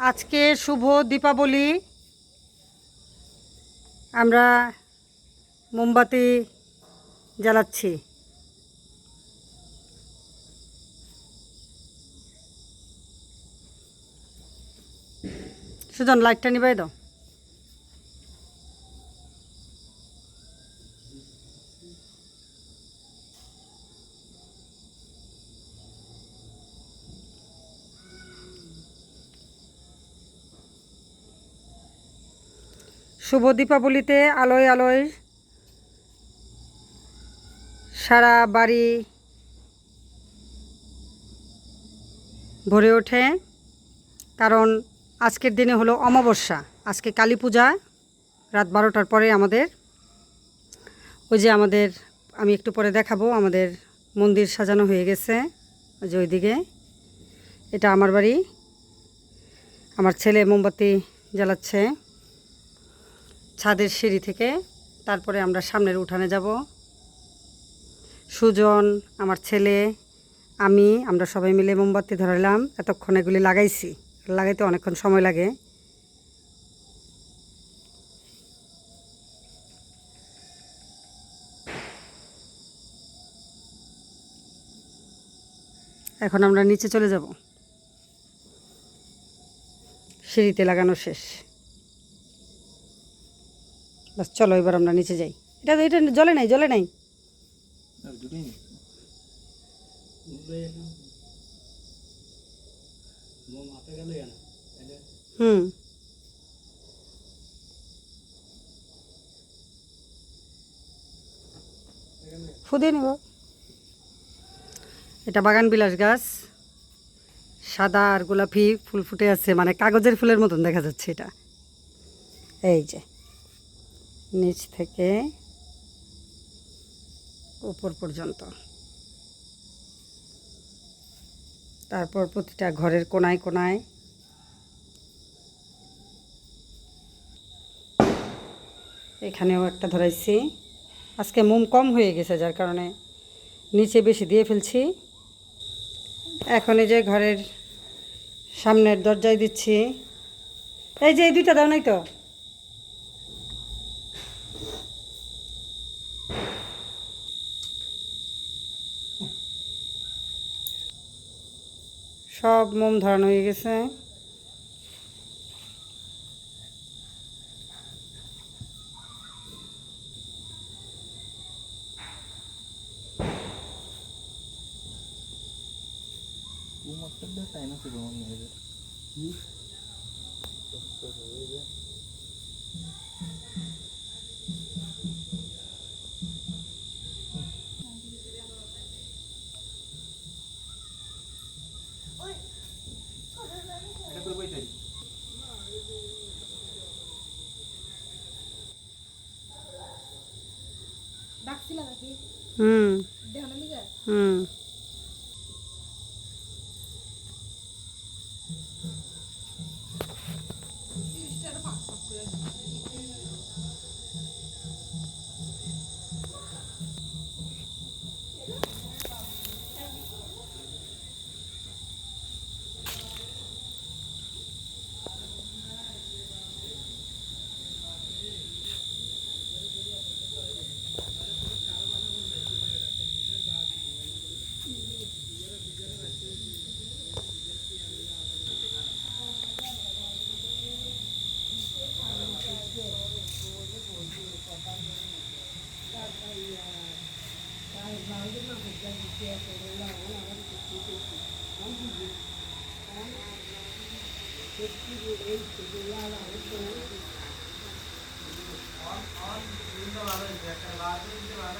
আজকে শুভ দীপাবলি। আমরা মোমবাতি জ্বালাচ্ছি। সুজন লাইটটা নিবাই দাও। শুভ দীপাবলিতে আলোয় আলোয় সারা বাড়ি ভরে ওঠে। কারণ আজকের দিনে হলো অমাবস্যা, আজকে কালী পূজা, রাত বারোটার পরে আমাদের। ওই যে আমাদের, আমি একটু পরে দেখাবো, আমাদের মন্দির সাজানো হয়ে গেছে, ওই যে ওইদিকে। এটা আমার বাড়ি, আমার ছেলে মোমবাতি জ্বালাচ্ছে। ছাদের সিঁড়ি থেকে তারপরে আমরা সামনের উঠানে যাব। সুজন, আমার ছেলে, আমি, আমরা সবাই মিলে মোমবাতি ধরালাম। এতক্ষণ এগুলি লাগাইছি। লাগাইতে অনেকক্ষণ সময় লাগে। এখন আমরা নিচে চলে যাব। সিঁড়িতে লাগানো শেষ। বাস, চলো এবার আমরা নিচে যাই। এটা এটা জলে নাই জলে নাই? হুম। ফুদিয়ে নিব। এটা বাগান বিলাস গাছ। সাদা আর গোলাপি ফুল ফুটে আছে মানে কাগজের ফুলের মতন দেখা যাচ্ছে এটা। এই যে। নিচ থেকে উপর পর্যন্ত। তারপর প্রতিটা ঘরের কোনায় কোনায় এখানেও একটা ধরাইছি। আজকে মোম কম হয়ে গেছে, যার কারণে নিচে বেশি দিয়ে ফেলছি। এখন এই যে ঘরের সামনের দরজায় দিচ্ছি। এই যে এই দুইটা দাও নাই তো? সব মোম ধরানো হয়ে গেছে। ডাকছিলা নাকি? হুম। dan dia berulang orang berkutu ambil dan berkutu ini berulang orang berkutu on on இந்த வர இந்த வர இந்த வர